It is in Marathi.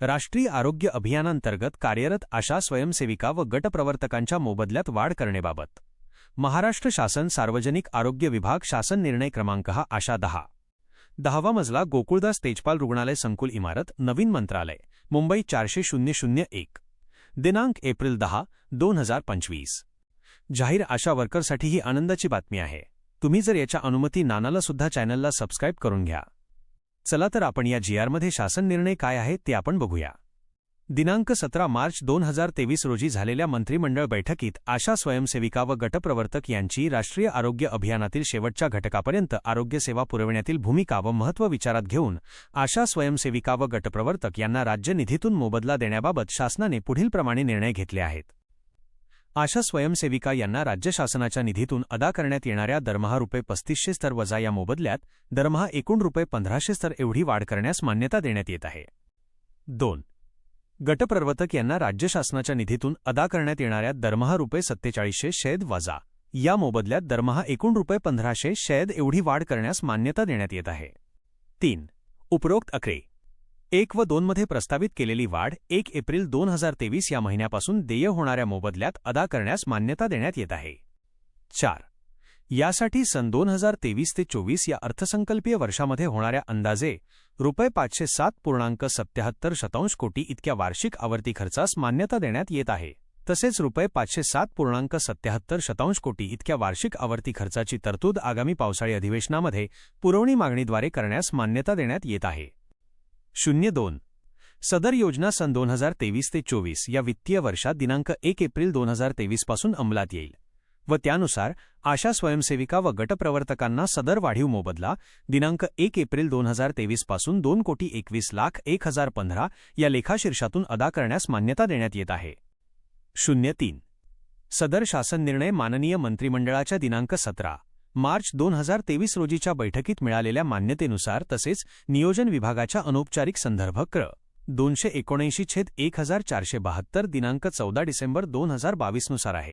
राष्ट्रीय आरोग्य अभियानांतर्गत कार्यरत आशा स्वयंसेविका व गटप्रवर्तकांच्या मोबदल्यात वाढ करण्याबाबत. महाराष्ट्र शासन सार्वजनिक आरोग्य विभाग शासन निर्णय क्रमांक हा आशा दहा. दहावा मजला गोकुळदास तेजपाल रुग्णालय संकुल इमारत नवीन मंत्रालय मुंबई चारशे शून्य शून्य एक. दिनांक एप्रिल दहा दोन हजार पंचवीस. जाहीर आशा वर्करसाठी ही आनंदाची बातमी आहे. तुम्ही जर याच्या अनुमती नानाला सुद्धा चॅनलला सबस्क्राईब करून घ्या. चला तर आपण या जी आरमध्ये शासन निर्णय काय आहे ते आपण बघूया. दिनांक सतरा मार्च दोन हजार तेवीस रोजी झालेल्या मंत्रिमंडळ बैठकीत आशा स्वयंसेविका व गटप्रवर्तक यांची राष्ट्रीय आरोग्य अभियानातील शेवटच्या घटकापर्यंत आरोग्यसेवा पुरविण्यातील भूमिका व महत्त्व विचारात घेऊन आशा स्वयंसेविका व गटप्रवर्तक यांना राज्य निधीतून मोबदला देण्याबाबत शासनाने पुढीलप्रमाणे निर्णय घेतले आहेत. आशा स्वयंसेविका यांना राज्य शासनाच्या निधीतून अदा करण्यात येणाऱ्या दरमहा रुपये पस्तीसशे स्तर वजा या मोबदल्यात दरमहा एकूण रुपये पंधराशे स्तर एवढी वाढ करण्यास मान्यता देण्यात येत आहे. दोन. गटप्रवर्तक यांना राज्य शासनाच्या निधीतून अदा करण्यात येणाऱ्या दरमहा रुपये सत्तेचाळीसशे शैद वजा या मोबदल्यात दरमहा एकूण रुपये पंधराशे शैद एवढी वाढ करण्यास मान्यता देण्यात येत आहे. तीन. उपरोक्त अकरे एक व दोनमध्ये प्रस्तावित केलेली वाढ एक एप्रिल दोन हजार तेवीस या महिन्यापासून देय होणाऱ्या मोबदल्यात अदा करण्यास मान्यता देण्यात येत आहे. चार. यासाठी सन दोन हजार तेवीस ते चोवीस या अर्थसंकल्पीय वर्षामध्ये होणाऱ्या अंदाजे रुपये पाचशे सात पूर्णांक सत्याहत्तर शतांश कोटी इतक्या वार्षिक आवर्ती खर्चास मान्यता देण्यात येत आहे. तसेच रुपये पाचशे सात पूर्णांक सत्याहत्तर शतांश कोटी इतक्या वार्षिक आवर्ती खर्चाची तरतूद आगामी पावसाळी अधिवेशनामध्ये पुरवणी मागणीद्वारे करण्यास मान्यता देण्यात येत आहे. शून्य दोन. सदर योजना सन दोन हजार तेवीस ते चोवीस या वित्तीय वर्षात दिनांक एक एप्रिल दोन हजार तेवीसपासून अंमलात येईल व त्यानुसार आशा स्वयंसेविका व गटप्रवर्तकांना सदर वाढीव मोबदला दिनांक एक एप्रिल दोन हजार तेवीसपासून दोन कोटी एकवीस लाख एक हजार पंधरा या लेखाशीर्षातून अदा करण्यास मान्यता देण्यात येत आहे. शून्य तीन. सदर शासन निर्णय माननीय मंत्रिमंडळाच्या दिनांक सतरा. मार्च दोन हजार तेवीस रोजीच्या बैठकीत मिळालेल्या मान्यतेनुसार तसेच नियोजन विभागाच्या अनौपचारिक संदर्भ क्र. दोनशे एकोणऐंशी छेद एक हजार चारशे बहात्तर दिनांक चौदा डिसेंबर दोन हजार बावीसनुसार आहे.